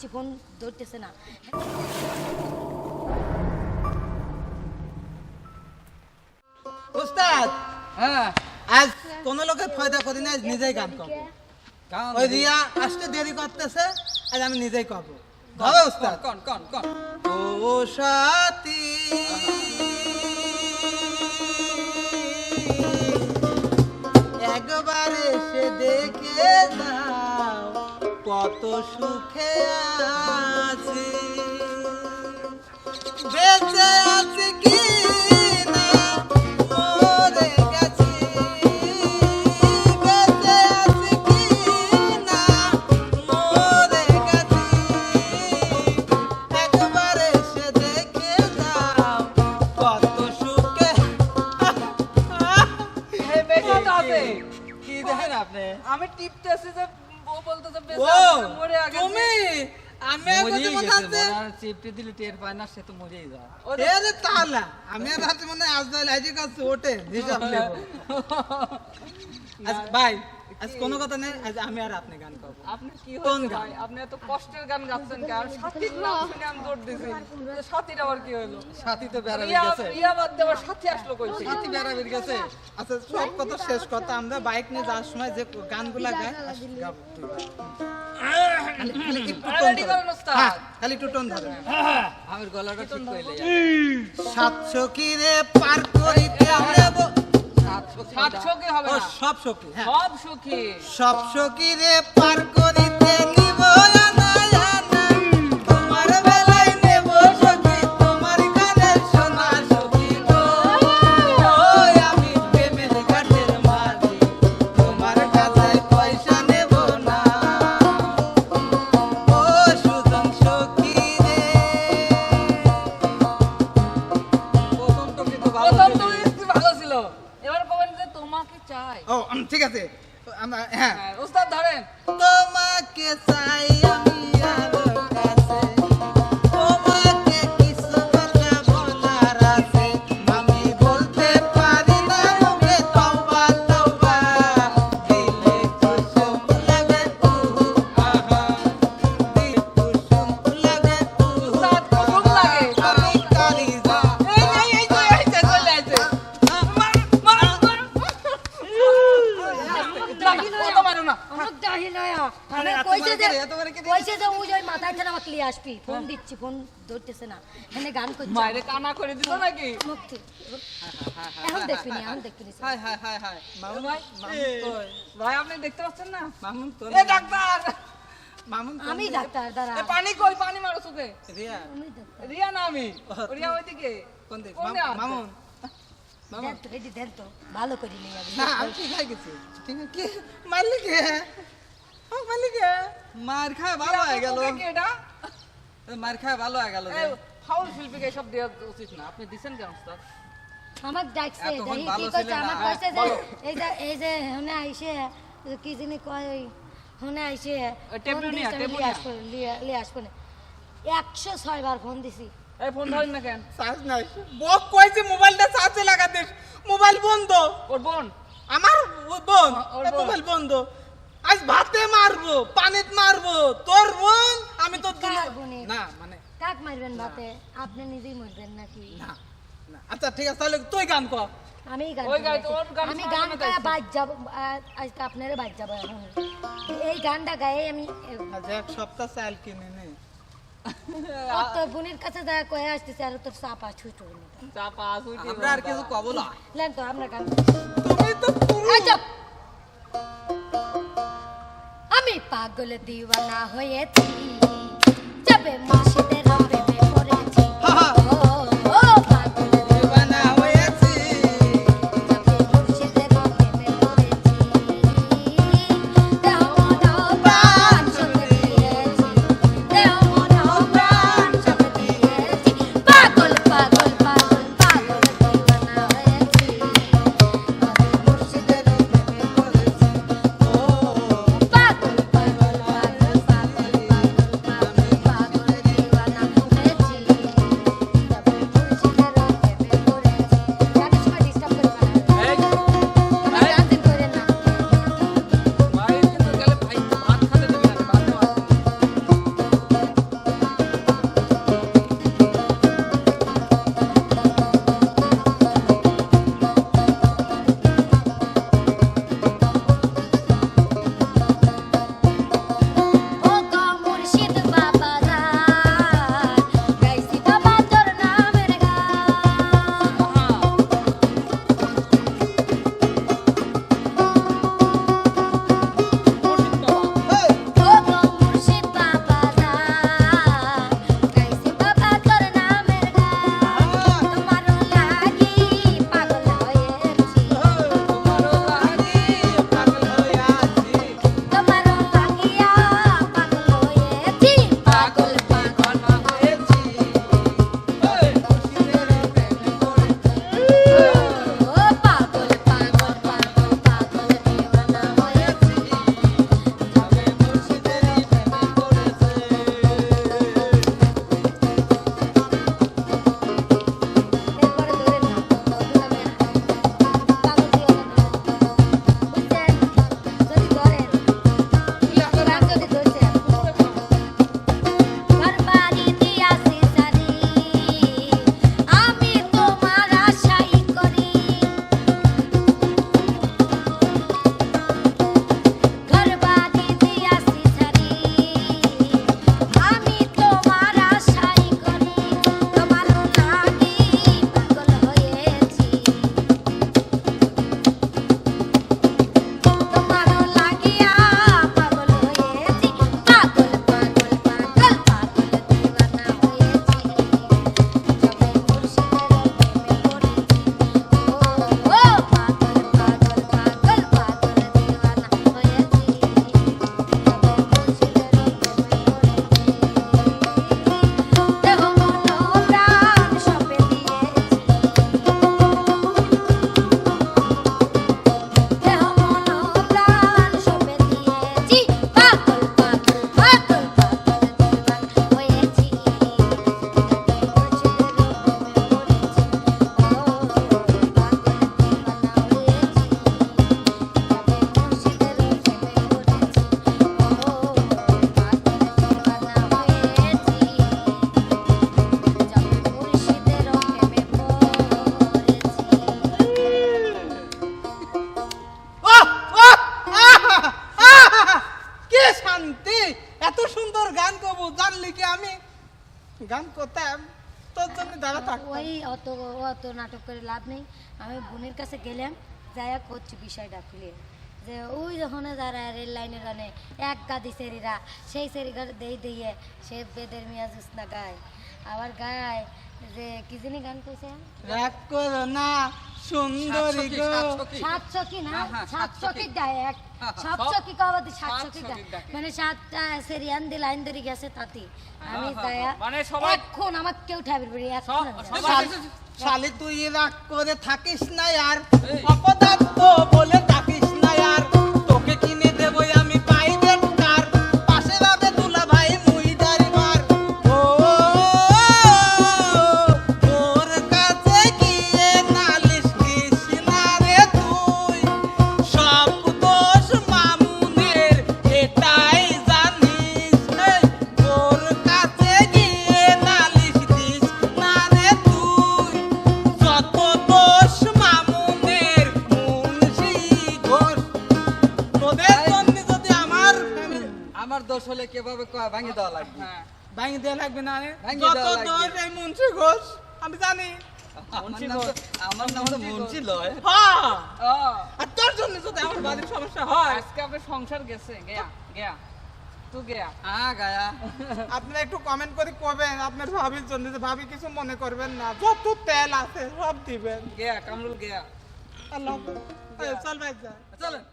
দিচ্ছি ফোন ধরতেছে না। উস্তাদ! হ্যাঁ। আজ কোন লোকের ফায়দা করি না নিজেই গান করব। ওই রিয়া আসতে দেরি করতেছে আজ আমি নিজেই করব। হবে উস্তাদ। কন কন কন। ও সাথী একবার এসে দেখে কত সুখে আছি। বেঁচে আছি কি কি দেখেন আপনি? আমি টিপতেছি যে ও বলতেছে বেশ ও মরে আগে তুমি আমি কথা মরার দিলে টের পায় না সে তো মরেই যায়। এ রে তাহলে আমি ভাবছি মনে আজ কাজ ওঠে হিসাব নেব। আজ ভাই আজ কোনো কথা নেই আজ আমি আর আপনি গান করব আপনি কি কোন গান? আপনি এত কষ্টের গান গাচ্ছেন কেন? সাথীর নাম শুনে আমি দৌড় দিছি। সাথীর আবার কি হলো সাথী তো বেড়াবে রিয়া গেছে। রিয়া বাদ সাথী আসলো কই? সাথী বেড়াবে গেছে। আচ্ছা সব কথা শেষ কথা আমরা বাইক নিয়ে যাওয়ার সময় যে গানগুলা গাই গাবো খালি- খালি একটু আরে টোন ready ধরেন। করেন ওস্তাদ। হ্যাঁ, খালি একটু টোন ধরেন আমার গলাটা ঠিক কইলে। সাতশো কিরে পার করিতে নেব সাত সখী হবে না? সব সখী সব সখী রে পার করিতে চাই। ও ঠিক আছে। আমরা হ্যাঁ। ওস্তাদ উস্তাদ ধরেন। তোমাকে চাই আমি আরও ওই যে ওই আমাকে নিয়ে আসবি। ফোন দিচ্ছি ফোন ধরতেছে না। এখানে গান করছি। মায়েরে কানা করে দিত নাকি? মুক্তি। এখন দেখবি না এখন দেখবি না। Hi hi hi hi Mamun ভাই ভাই আপনি দেখতে পাচ্ছেন না? মামুন তো এ ডাক্তার! মামুন আমি ডাক্তার দাঁড়া। এ পানি কই? পানি মারো চোখে। রিয়া। রিয়া না আমি। রিয়া ওইদিকে। কোন দিক মামুন, ভালো করে নিয়ে যাবি না আমি ঠিক গেছি। ঠিক আছে। কি? মারলি কে? ও মারলি কে? মার খায় ভালো হয়ে গেল। এটা? মার খায় ভালো হয়ে গেল ফাউল শিল্পীকে এসব দেওয়া উচিত না। আপনি দিছেন কেন স্যার আমার ডাকছে কি ছিলেন আমার কইছে যে এই যে এই যে হুনে আইছে কি জানি কয় ওই হুনে আইছে ওই টেবলুনিয়া, টেবলুনিয়া। লিয়ে আসব না একশো ছয় বার ফোন দিছি। এই ফোন ধরেন না কেন? চার্জ নাই। বক কইছে মোবাইলটা চার্জে লাগাতে। মোবাইল বন্ধ। ওর বোন? আমার বোন? বোন। মোবাইল বন্ধ। আজ ভাতে মারবো পানিত মারবো। তোর বোন আমি তো বোনের? না মানে কাক মারবেন ভাতে আপনি নিজেই মরবেন নাকি? না আচ্ছা ঠিক আছে তাহলে তুই গান কর। আমি গান আমি গান তো গায়ে। বাইক যাব আজকে আপনারে বাইক যাব এখন। এই গানটা গায়ে আমি আচ্ছা এক সপ্তাহ চাল কিনে নে। তোর বোনের কাছে যা কয়ে আসতেছে আর তোর চাপা ছুটো চাপা সুইটি আমরা আর কিছু কব না। লেন তো আপনার গান তুমি তো পুরো এই চুপ! আমি পাগল দিওয়ানা হয়েছি অত অত নাটক করে লাভ নেই। আমি বোনের কাছে গেলাম, যাইয়া করছি বিষয়টা খুলে। যে ওই যখন যারা রেল লাইনের রানে, এক গাদি সেরিরা, সেই সেরিঘর দেই দিয়ে সে বেদের মিয়া জুস না গায়। আবার গায় যে কি জানি গান কইছে রাগ করো না সুন্দরী গো সাতশো কি? না সাতশো সাতশো কি কি। গায় এক কবা দি সাতশো সাতশো কি কি গায় ডাকে। মানে সাতটা সেরিয়ান দি লাইন ধরে গেছে তাতে আমি মানে সবাই- এখন আমার কেউ ঠাবির বাড়ি এখন আমি যাব। সবাই- শাল- তুই রাগ করে থাকিস না আর। অপদার্থ বলে আমার আমার দোষ হলে কীভাবে ভাঙি দেওয়া লাগবে? হ্যাঁ ভাঙি দেওয়া লাগবে না যত দোষ এই মুন্সি ঘোষ আমি জানি। আমার নাম তো- আমার নাম মুন্সি লয়। হ্যাঁ আর তোর জন্য যদি আমার বাড়ির সমস্যা হয় আজকে আপনার সংসার গেছে গেয়া গায়া। আপনারা একটু কমেন্ট করে কবেন আপনার ভাবির জন্য যে ভাবি কিছু মনে করবেন না যত তেল আছে সব দিবেন গেয়া কামরুল গেয়া আল্লাহ চল ভাই যা চলেন